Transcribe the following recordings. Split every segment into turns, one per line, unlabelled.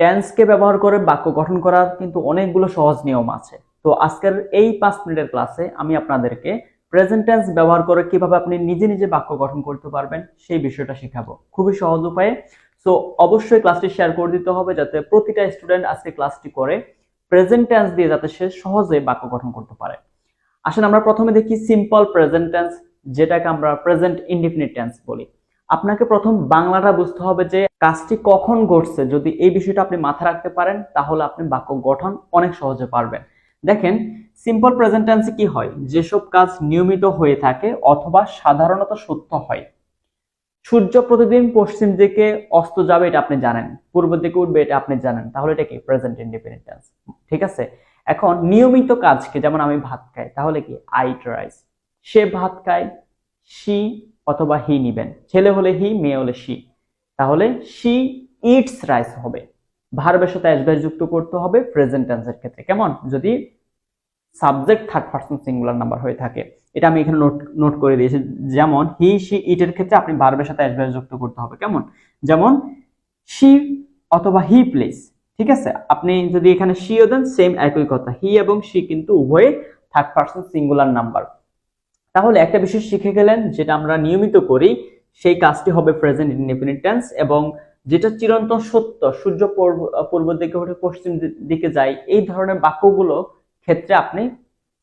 টেন্সকে ব্যবহার করে বাক্য গঠন করার কিন্তু অনেকগুলো সহজ নিয়ম আছে। তো আজকের এই পাঁচ মিনিটের ক্লাসে আমি আপনাদেরকে প্রেজেন্ট টেন্স ব্যবহার করে কীভাবে আপনি নিজে নিজে বাক্য গঠন করতে পারবেন সেই বিষয়টা শেখাবো। খুবই সহজ উপায়ে। সো অবশ্যই ক্লাসটি শেয়ার করে দিতে হবে যাতে প্রতিটা স্টুডেন্ট আজকে ক্লাসটি করে প্রেজেন্ট টেন্স দিয়ে যাতে সে সহজে বাক্য গঠন করতে পারে। আসেন, আমরা প্রথমে দেখি সিম্পল প্রেজেন্ট টেন্স যেটাকে আমরা প্রেজেন্ট ইনডিফিনিট টেন্স বলি। আপনাকে প্রথম বাংলাটা বুঝতে হবে যে কাজটি কখন ঘটছে? যদি এই বিষয়টা আপনি মাথায় রাখতে পারেন, তাহলে আপনি বাক্য গঠন অনেক সহজে পারবেন। দেখেন সিম্পল প্রেজেন্ট টেন্সে কি হয়? যেসব কাজ নিয়মিত হয়ে থাকে অথবা সাধারণত সত্য হয়। সূর্য প্রতিদিন পশ্চিম দিকে অস্ত যাবে এটা আপনি জানেন, পূর্ব দিকে উঠবে এটা আপনি জানেন। তাহলে এটা কি? প্রেজেন্ট ইন্ডিপেন্ডেন্ট টেন্স ঠিক আছে? এখন নিয়মিত কাজকে যেমন আমি ভাত খাই, তাহলে কি? আই রাইস সে ভাত খায় সি অথবা হি নিবেন। ছেলে হলে হি মেয়ে হলে সি তাহলে সি ইটস রাইস হবে। ভার্বের সাথে অ্যাসব্যাস যুক্ত করতে হবে প্রেজেন্ট টেন্সের ক্ষেত্রে। কেমন? যদি subject third person singular number হয়ে থাকে। এটা আমি এখানে নোট নোট করে দিয়েছি। যেমন হি সি ইটের ক্ষেত্রে আপনি ভার্বের সাথে অ্যাসব্যাস যুক্ত করতে হবে। কেমন? যেমন শি অথবা হি প্লেস ঠিক আছে? আপনি যদি এখানে সিও দেন সেম একই কথা। হি এবং শি কিন্তু উভয়ে থার্ড পার্সন সিঙ্গুলার নাম্বার তাহলে একটা বিষয় শিখে গেলেন, যেটা আমরা নিয়মিত করি সেই কাজটি হবে প্রেজেন্ট ইনডিফিনিট টেন্স এবং যেটা চিরন্তন সত্য, সূর্য পূর্ব- দিকে উঠে পশ্চিম দিকে যায়, এই ধরনের বাক্যগুলো ক্ষেত্রে আপনি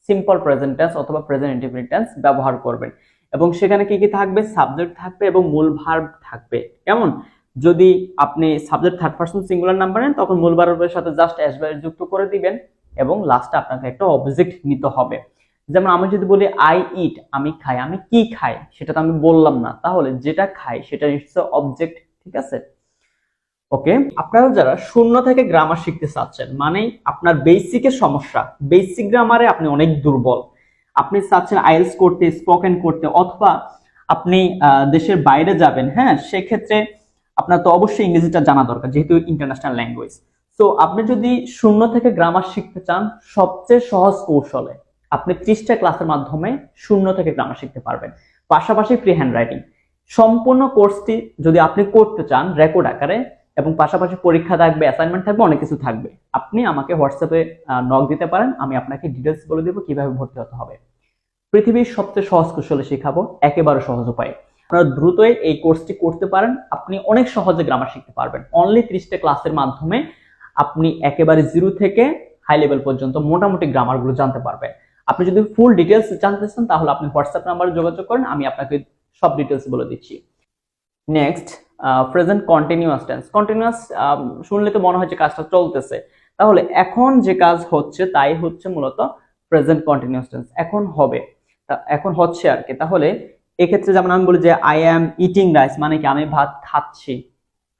সিম্পল প্রেজেন্ট টেন্স অথবা প্রেজেন্ট ইনডিফিনিট টেন্স ব্যবহার করবেন। এবং সেখানে কি কি থাকবে? সাবজেক্ট থাকবে এবং মূল ভার্ব থাকবে। কেমন? যদি আপনি subject third person singular number নেন, তখন মূল ভার্বের সাথে জাস্ট অ্যাসবাইর যুক্ত করে দিবেন এবং লাস্টে আপনাকে একটা অবজেক্ট নিতে হবে। যেমন আমি যদি বলি আই ইট আমি খাই। আমি কি খাই? সেটা তো আমি বললাম না। তাহলে যেটা খাই, সেটা নিশ্চয় অবজেক্ট ঠিক আছে? ওকে আপনারা যারা শূন্য থেকে গ্রামার শিখতে চাচ্ছেন মানে আপনার বেসিকের সমস্যা। বেসিক গ্রামারে আপনি অনেক দুর্বল। আপনি চাচ্ছেন আইএলস করতে স্পোকেন করতে, অথবা আপনি দেশের বাইরে যাবেন হ্যাঁ? সেক্ষেত্রে আপনার তো অবশ্যই ইংরেজিটা জানা দরকার, যেহেতু ইন্টারন্যাশনাল ল্যাঙ্গুয়েজ তো আপনি যদি শূন্য থেকে গ্রামার শিখতে চান, সবচেয়ে সহজ কৌশলে আপনি ত্রিশটা ক্লাসের মাধ্যমে শূন্য থেকে গ্রামার শিখতে পারবেন। পাশাপাশি ফ্রি হ্যান্ড রাইটিং সম্পূর্ণ কোর্সটি যদি আপনি করতে চান রেকর্ড আকারে এবং পাশাপাশি পরীক্ষা থাকবে অ্যাসাইনমেন্ট থাকবে, অনেক কিছু থাকবে। আপনি আমাকে হোয়াটসঅ্যাপে নক দিতে পারেন, আমি আপনাকে ডিটেলস বলে দেবো কীভাবে ভর্তি হতে হবে। পৃথিবীর সবচেয়ে সহজ কৌশলে শেখাবো একেবারে সহজ উপায়ে। আপনারা দ্রুতই এই কোর্সটি করতে পারেন, আপনি অনেক সহজে গ্রামার শিখতে পারবেন। অনলি ত্রিশটা ক্লাসের মাধ্যমে আপনি একেবারে জিরো থেকে হাই লেভেল পর্যন্ত মোটামুটি গ্রামারগুলো জানতে পারবেন। আপনি যদি ফুল ডিটেলস জানতে চান, তাহলে আপনি হোয়াটসঅ্যাপ নাম্বারে যোগাযোগ করেন, আমি আপনাকে সব ডিটেলস বলে দিচ্ছি। Next present continuous tense continuous শুনলে তো মনে হয় যে কাজটা চলতেছে। তাহলে এখন যে কাজ হচ্ছে, তাই হচ্ছে মূলত প্রেজেন্ট কন্টিনিউয়াস টেন্স এখন হবে। এখন হচ্ছে আর কি। তাহলে এক্ষেত্রে যেমন আমি বলি যে আই অ্যাম ইটিং রাইস মানে কি আমি ভাত খাচ্ছি।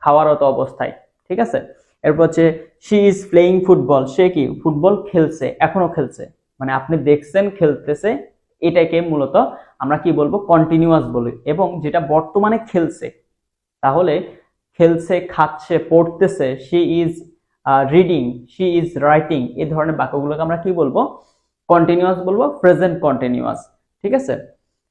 খাওয়ারত অবস্থায়, ঠিক আছে? এরপর হচ্ছে শি ইজ প্লেইং ফুটবল সে কি? ফুটবল খেলছে, এখনও খেলছে। মানে আপনি দেখছেন, খেলতেছে, এটাকে মূলত আমরা কি বলব? কন্টিনিউয়াস বলি। এবং যেটা বর্তমানে খেলছে, তাহলে খেলছে, খাচ্ছে, পড়তেছে she is reading she is writing এই ধরনের বাক্যগুলোকে আমরা কি বলব? কন্টিনিউয়াস বলব প্রেজেন্ট কন্টিনিউয়াস ঠিক আছে?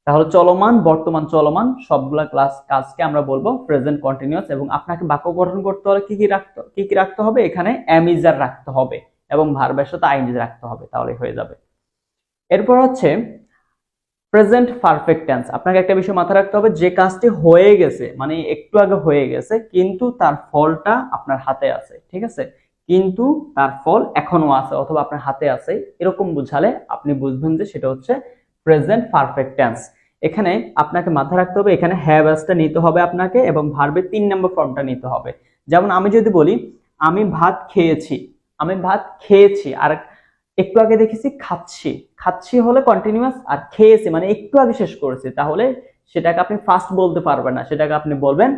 তাহলে চলমান, বর্তমান চলমান, সবগুলা ক্লাস কাজকে আমরা বলব প্রেজেন্ট কন্টিনিউয়াস এবং আপনাকে বাক্য গঠন করতে হলে কি কি রাখতে, কি কি রাখতে হবে? এখানে অ্যামিজার রাখতে হবে। এবং ভার্বের সাথে রাখতে হবে তাহলে হয়ে যাবে। এরপর হচ্ছে প্রেজেন্ট পারফেক্ট টেন্স আপনাকে একটা বিষয় মাথায় রাখতে হবে, যে কাজটি হয়ে গেছে মানে একটু আগে হয়ে গেছে, কিন্তু তার ফলটা আপনার হাতে আছে, ঠিক আছে? কিন্তু তার ফল এখনও আছে অথবা আপনার হাতে আছে, এরকম বুঝালে আপনি বুঝবেন যে সেটা হচ্ছে প্রেজেন্ট পারফেক্ট টেন্স এখানে আপনাকে মাথায় রাখতে হবে, এখানে হ্যাভ অ্যাসটা নিতে হবে আপনাকে এবং ভার্বের তিন নম্বর ফর্মটা নিতে হবে। যেমন আমি যদি বলি, আমি ভাত খেয়েছি আমি ভাত খেয়েছি আর একটু আগে দেখেছি খাচ্ছি। খাচ্ছি হলে কন্টিনিউয়াস আর খেয়েছি মানে একটু আগে শেষ করেছি। তাহলে সেটাকে আপনি ফার্স্ট বলতে পারবেন না। সেটাকে আপনি বলবেন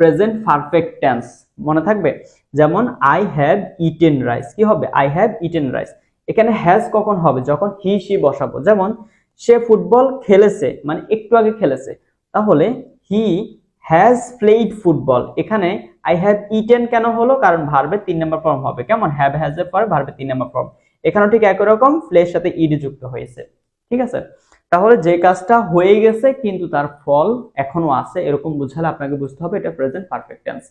প্রেজেন্ট পারফেক্ট টেন্স মনে থাকবে? যেমন আই হ্যাভ ইটেন রাইস কি হবে? আই হ্যাভ ইটেন রাইস এখানে হ্যাজ কখন হবে? যখন হি সি বসাবো। যেমন, সে ফুটবল খেলেছে মানে একটু আগে খেলেছে। তাহলে হি হ্যাজ প্লেইড ফুটবল এখানে আই হ্যাভ ইটেন কেন হলো? কারণ ভার্বের তিন নম্বর ফর্ম হবে। কেমন? হ্যাভ হ্যাজ এর পরে ভার্বের তিন নম্বর ফর্ম এখানেও ঠিক একই রকম ফ্লের সাথে ইডি যুক্ত হয়েছে। ঠিক আছে? তাহলে যে কাজটা হয়ে গেছে, কিন্তু তার ফল এখনও আছে, এরকম বুঝালে আপনাকে বুঝতে হবে, এটা present perfect tense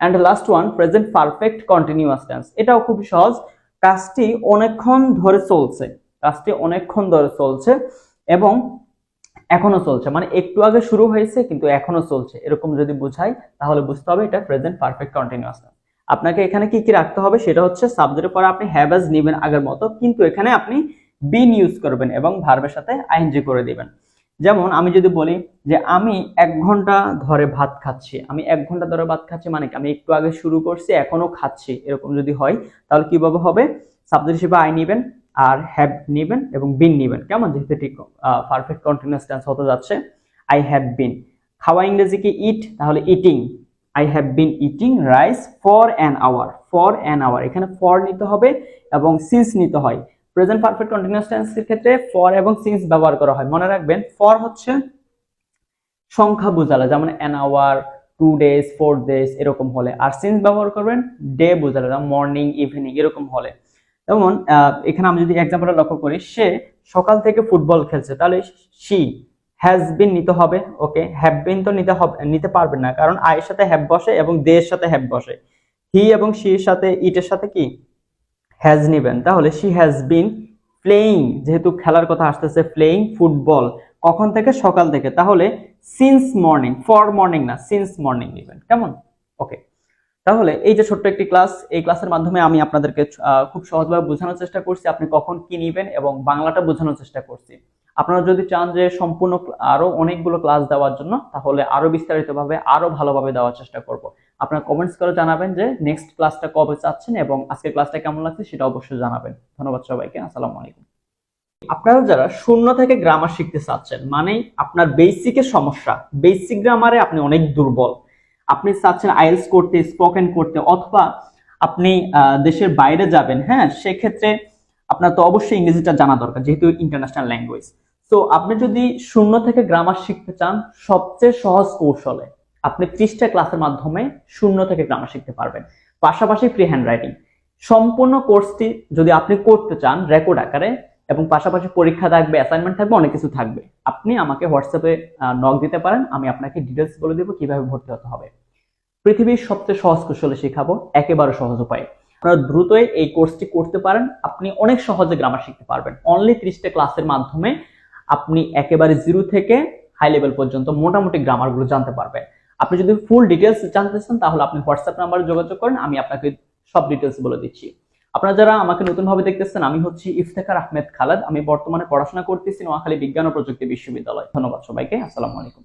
and last one present perfect continuous tense এটাও খুব সহজ। কাজটি অনেকক্ষণ ধরে চলছে। কাজটি অনেকক্ষণ ধরে চলছে। এবং এখনও চলছে। মানে একটু আগে শুরু হয়েছে, কিন্তু এখনও চলছে। এরকম যদি বোঝাই, তাহলে বুঝতে হবে এটা প্রেজেন্ট পারফেক্ট কন্টিনিউয়াস আপনাকে এখানে কি কি রাখতে হবে, সেটা হচ্ছে সাবজেক্টের পরে আপনি হ্যাভ অ্যাজ নেবেন আগের মতো, কিন্তু এখানে আপনি বিন ইউজ করবেন এবং ভার্বের সাথে আইএনজি করে দিবেন। যেমন আমি যদি বলি যে আমি এক ঘণ্টা ধরে ভাত খাচ্ছি। আমি এক ঘণ্টা ধরে ভাত খাচ্ছি মানে আমি একটু আগে শুরু করছি, এখনও খাচ্ছি। এরকম যদি হয়, তাহলে কীভাবে হবে? সাবজেক্ট হিসেবে আই নিবেন। আর হ্যাভ নিবেন এবং বিন নিবেন। কেমন যেহেতু ঠিক পারফেক্ট কন্টিনিউয়াস টেন্স হতে যাচ্ছে আই হ্যাভ বিন খাওয়া ইংরেজি কি ইট তাহলে eating I have been eating rice for an hour for an hour এখানে ফর নিতে হবে এবং সিন্স নিতে হয়। প্রেজেন্ট পারফেক্ট কন্টিনিউয়াস টেন্সের ক্ষেত্রে ফর এবং সিন্স ব্যবহার করা হয়। মনে রাখবেন ফর হচ্ছে সংখ্যা বোঝালে যেমন an hour two days four days এরকম হলে। আর সিন্স ব্যবহার করবেন ডে বোঝালে যেমন মর্নিং ইভিনিং এরকম হলে। যেমন এখানে আমি যদি এক্সাম্পলটা লক্ষ্য করি, সে সকাল থেকে ফুটবল খেলছে। তাহলে সি হ্যাজ বিন নিতে হবে ওকে হ্যাভ বিন তো নিতে হবে, নিতে পারবেন না। কারণ আয়ের সাথে হ্যাভ বসে এবং দে এর সাথে হ্যাভ বসে। হি এবং শির সাথে ইটের সাথে কি? হ্যাজ নিবেন। তাহলে শি হ্যাজ বিন প্লেয়িং যেহেতু খেলার কথা আসতেছে প্লেয়িং ফুটবল কখন থেকে? সকাল থেকে। তাহলে সিন্স মর্নিং ফর মর্নিং না সিন্স মর্নিং নিবেন। কেমন? ওকে তাহলে এই যে ছোট্ট একটি ক্লাস, এই ক্লাসের মাধ্যমে আমি আপনাদেরকে খুব সহজভাবে বোঝানোর চেষ্টা করছি আপনি কখন কি নিবেন এবং বাংলাটা বোঝানোর চেষ্টা করছি। আপনারা যদি চান যে সম্পূর্ণ ক্লা- আরও অনেকগুলো ক্লাস দেওয়ার জন্য, তাহলে আরও বিস্তারিতভাবে, আরও ভালোভাবে দেওয়ার চেষ্টা করব। আপনারা কমেন্টস করে জানাবেন যে নেক্সট ক্লাসটা কবে চাচ্ছেন এবং আজকের ক্লাসটা কেমন লাগছে সেটা অবশ্যই জানাবেন। ধন্যবাদ সবাইকে, আসসালামু আলাইকুম। আপনারা যারা শূন্য থেকে গ্রামার শিখতে চাচ্ছেন মানে আপনার বেসিকের সমস্যা বেসিক গ্রামারে আপনি অনেক দুর্বল। আপনি চাচ্ছেন আইএলস করতে, স্পোকেন করতে, অথবা আপনি দেশের বাইরে যাবেন হ্যাঁ সেক্ষেত্রে আপনার তো অবশ্যই ইংরেজিটা জানা দরকার, যেহেতু ইন্টারন্যাশনাল ল্যাঙ্গুয়েজ তো আপনি যদি শূন্য থেকে গ্রামার শিখতে চান, সবচেয়ে সহজ কৌশলে আপনি ত্রিশটা ক্লাসের মাধ্যমে শূন্য থেকে গ্রামার শিখতে পারবেন। পাশাপাশি ফ্রি হ্যান্ড রাইটিং সম্পূর্ণ কোর্সটি যদি আপনি করতে চান রেকর্ড আকারে এবং পাশাপাশি পরীক্ষা থাকবে অ্যাসাইনমেন্ট থাকবে, অনেক কিছু থাকবে। আপনি আমাকে হোয়াটসঅ্যাপে নক দিতে পারেন, আমি আপনাকে ডিটেলস বলে দেবো কীভাবে ভর্তি হতে হবে। পৃথিবীর সবচেয়ে সহজ কৌশলে শেখাবো একেবারে সহজ উপায়ে। আপনারা দ্রুতই এই কোর্সটি করতে পারেন, আপনি অনেক সহজে গ্রামার শিখতে পারবেন। অনলি ত্রিশটা ক্লাসের মাধ্যমে আপনি একেবারে জিরো থেকে হাই লেভেল পর্যন্ত মোটামুটি গ্রামারগুলো জানতে পারবেন। আপনি যদি ফুল ডিটেলস জানতে চান, তাহলে আপনি হোয়াটসঅ্যাপ নাম্বারে যোগাযোগ করেন, আমি আপনাকে সব ডিটেলস বলে দিচ্ছি। আপনারা যারা আমাকে নতুন ভাবে দেখতেছেন, আমি হচ্ছি ইফতেখার আহমেদ খালাদ। আমি বর্তমানে পড়াশোনা করতেছি নোয়াখালী বিজ্ঞান ও প্রযুক্তি বিশ্ববিদ্যালয়। ধন্যবাদ সবাইকে। আসসালামু আলাইকুম।